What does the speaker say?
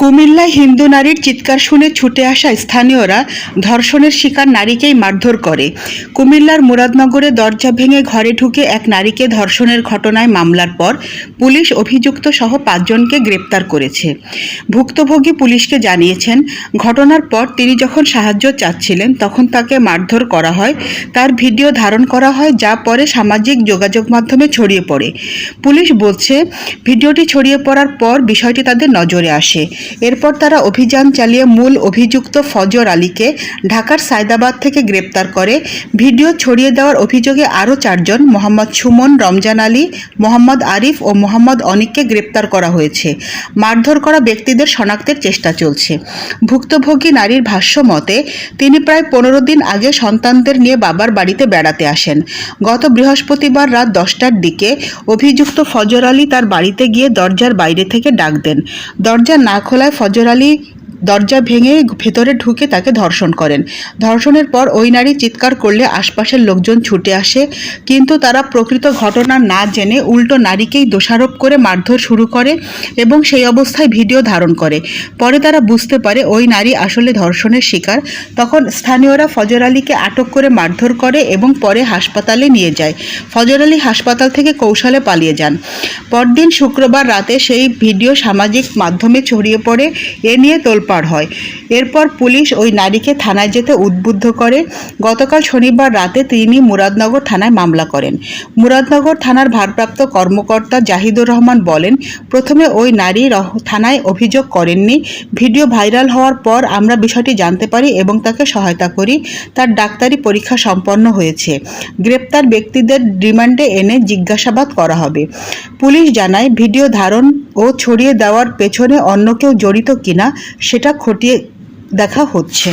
কুমিল্লায় হিন্দু নারীর চিৎকার শুনে ছুটে আসা স্থানীয়রা ধর্ষণের শিকার নারীকেই মারধর করে। কুমিল্লার মুরাদনগরে দরজা ভেঙে ঘরে ঢুকে এক নারীকে ধর্ষণের ঘটনায় মামলার পর পুলিশ অভিযুক্ত সহ পাঁচজনকে গ্রেপ্তার করেছে। ভুক্তভোগী পুলিশকে জানিয়েছেন, ঘটনার পর তিনি যখন সাহায্য চাচ্ছিলেন তখন তাকে মারধর করা হয়। তার ভিডিও ধারণ করা হয়, যা পরে সামাজিক যোগাযোগ মাধ্যমে ছড়িয়ে পড়ে। পুলিশ বলছে, ভিডিওটি ছড়িয়ে পড়ার পর বিষয়টি তাদের নজরে আসে। এরপর তারা অভিযান চালিয়ে মূল অভিযুক্ত ফজর আলীকে ঢাকার সায়দাবাদ থেকে গ্রেপ্তার করে। ভিডিও ছড়িয়ে দেওয়ার অভিযোগে আরও চারজন, মোহাম্মদ সুমন, রমজান আলী, মোহাম্মদ আরিফ ও মোহাম্মদ অনিককে গ্রেপ্তার করা হয়েছে। মারধর করা ব্যক্তিদের শনাক্তের চেষ্টা চলছে। ভুক্তভোগী নারীর ভাষ্য মতে, তিনি প্রায় পনেরো দিন আগে সন্তানদের নিয়ে বাবার বাড়িতে বেড়াতে আসেন। গত বৃহস্পতিবার রাত দশটার দিকে অভিযুক্ত ফজর আলী তার বাড়িতে গিয়ে দরজার বাইরে থেকে ডাক দেন। দরজা না খোলায় ফজর আলী দরজা ভেঙে ভেতরে ঢুকে তাকে ধর্ষণ করেন। ধর্ষণের পর ওই নারী চিৎকার করলে আশপাশের লোকজন ছুটে আসে, কিন্তু তারা প্রকৃত ঘটনা না জেনে উল্টো নারীকেই দোষারোপ করে মারধর শুরু করে এবং সেই অবস্থায় ভিডিও ধারণ করে। পরে তারা বুঝতে পারে ওই নারী আসলে ধর্ষণের শিকার। তখন স্থানীয়রা ফজর আলীকে আটক করে মারধর করে এবং পরে হাসপাতালে নিয়ে যায়। ফজর আলী হাসপাতাল থেকে কৌশলে পালিয়ে যান। পরদিন শুক্রবার রাতে সেই ভিডিও সামাজিক মাধ্যমে ছড়িয়ে পড়ে। এ নিয়ে তোলপাড় হয়। এরপর পুলিশ ওই নারীকে থানায় যেতে উদ্বুদ্ধ করে। গতকাল শনিবার রাতে তিনি মুরাদনগর থানায় মামলা করেন। মুরাদনগর থানার ভারপ্রাপ্ত কর্মকর্তা জাহিদুর রহমান বলেন, প্রথমে ওই নারী থানায় অভিযোগ করেননি। ভিডিও ভাইরাল হওয়ার পর আমরা বিষয়টি জানতে পারি এবং তাকে সহায়তা করি। তার ডাক্তারি পরীক্ষা সম্পন্ন হয়েছে। গ্রেপ্তার ব্যক্তিদের রিমান্ডে এনে জিজ্ঞাসাবাদ করা হবে। পুলিশ জানায়, ভিডিও ধারণ ও ছড়িয়ে দেওয়ার পেছনে অন্য কেউ জড়িত কিনা সেটা খতিয়ে দেখা হচ্ছে।